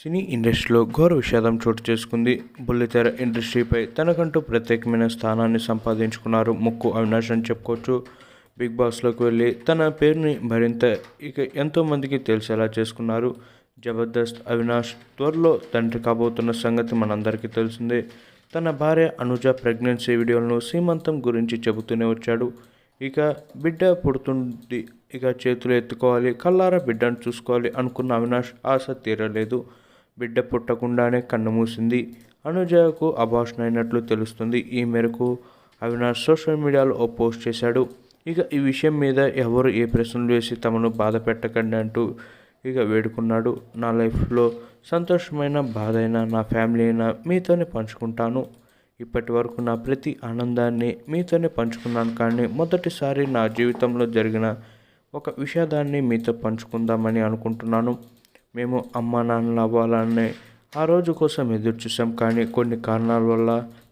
సినీ ఇండస్ట్రీలో ఘోర విషాదం చోటు చేసుకుంది. బుల్లితెర ఇండస్ట్రీపై తనకంటూ ప్రత్యేకమైన స్థానాన్ని సంపాదించుకున్నారు ముక్కు అవినాష్ అని చెప్పుకోవచ్చు. బిగ్ బాస్లోకి వెళ్ళి తన పేరుని మరింత ఇక ఎంతోమందికి తెలిసేలా చేసుకున్నారు. జబర్దస్త్ అవినాష్ త్వరలో తండ్రి కాబోతున్న సంగతి మనందరికీ తెలిసిందే. తన భార్య అనుజ ప్రెగ్నెన్సీ వీడియోలను సీమంతం గురించి చెబుతూనే వచ్చాడు. ఇక బిడ్డ పుడుతుంది ఇక చేతులు ఎత్తుకోవాలి కల్లారా బిడ్డను చూసుకోవాలి అనుకున్న అవినాష్ ఆశ తీరలేదు. బిడ్డ పుట్టకుండానే కన్నుమూసింది అనుజయకు అనుజకు అబార్షన్ అయినట్లు తెలుస్తుంది. ఈ మేరకు అవినాష్ సోషల్ మీడియాలో ఓ పోస్ట్ చేశాడు. ఇక ఈ విషయం మీద ఎవరు ఏ ప్రశ్నలు వేసి తమను బాధ పెట్టకండి అంటూ ఇక వేడుకున్నాడు. నా లైఫ్లో సంతోషమైన బాధ అయినా నా ఫ్యామిలీ అయినా మీతోనే పంచుకుంటాను. ఇప్పటి వరకు నా ప్రతి ఆనందాన్ని మీతోనే పంచుకున్నాను కానీ మొదటిసారి నా జీవితంలో జరిగిన ఒక విషాదాన్ని మీతో పంచుకుందామని అనుకుంటున్నాను. మేము అమ్మ నాన్నలు అవ్వాలనే ఆ రోజు కోసం ఎదురు చూసాం కానీ కొన్ని కారణాల వల్ల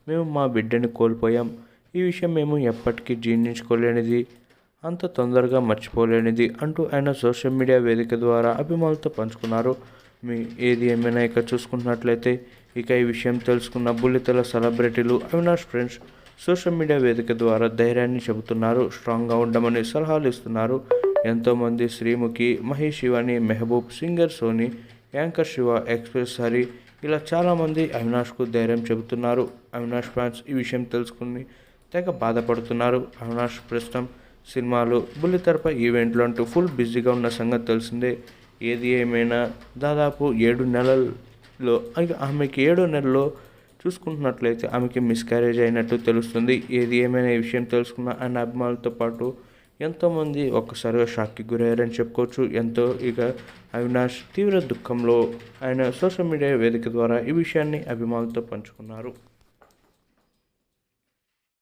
మేము మా బిడ్డని కోల్పోయాం. ఈ విషయం మేము ఎప్పటికీ జీర్ణించుకోలేనిది అంత తొందరగా మర్చిపోలేనిది అంటూ ఆయన సోషల్ మీడియా వేదిక ద్వారా అభిమానులతో పంచుకున్నారు. మీ ఏది ఏమైనా ఇక చూసుకున్నట్లయితే ఇక ఈ విషయం తెలుసుకున్న బుల్లితెల సెలబ్రిటీలు అవినాష్ ఫ్రెండ్స్ సోషల్ మీడియా వేదిక ద్వారా ధైర్యాన్ని చెబుతున్నారు. స్ట్రాంగ్గా ఉండమని సలహాలు ఇస్తున్నారు. ఎంతోమంది Sreemukhi Mahesh Shivani Mehaboob singer Soni anchor Shiva express Hari ఇలా చాలామంది అవినాష్కు ధైర్యం చెబుతున్నారు. అవినాష్ ఫ్యాన్స్ ఈ విషయం తెలుసుకుని తెగ బాధపడుతున్నారు. అవినాష్ ప్రస్తుతం సినిమాలు బుల్లితెరపై ఈవెంట్లు అంటూ ఫుల్ బిజీగా ఉన్న సంగతి తెలిసిందే. ఏది ఏమైనా దాదాపు ఏడు నెలల్లో ఆమెకి ఏడో నెలలో చూసుకుంటున్నట్లయితే ఆమెకి మిస్క్యారేజ్ అయినట్టు తెలుస్తుంది. ఏది ఏమైనా ఈ విషయం తెలుసుకున్న ఆయన అభిమానులతో పాటు ఎంతోమంది ఒక్కసారిగా షాక్కి గురయ్యారని చెప్పుకోవచ్చు. ఎంతో ఇక అవినాష్ తీవ్ర దుఃఖంలో ఆయన సోషల్ మీడియా వేదిక ద్వారా ఈ విషయాన్ని అభిమానులతో పంచుకున్నారు.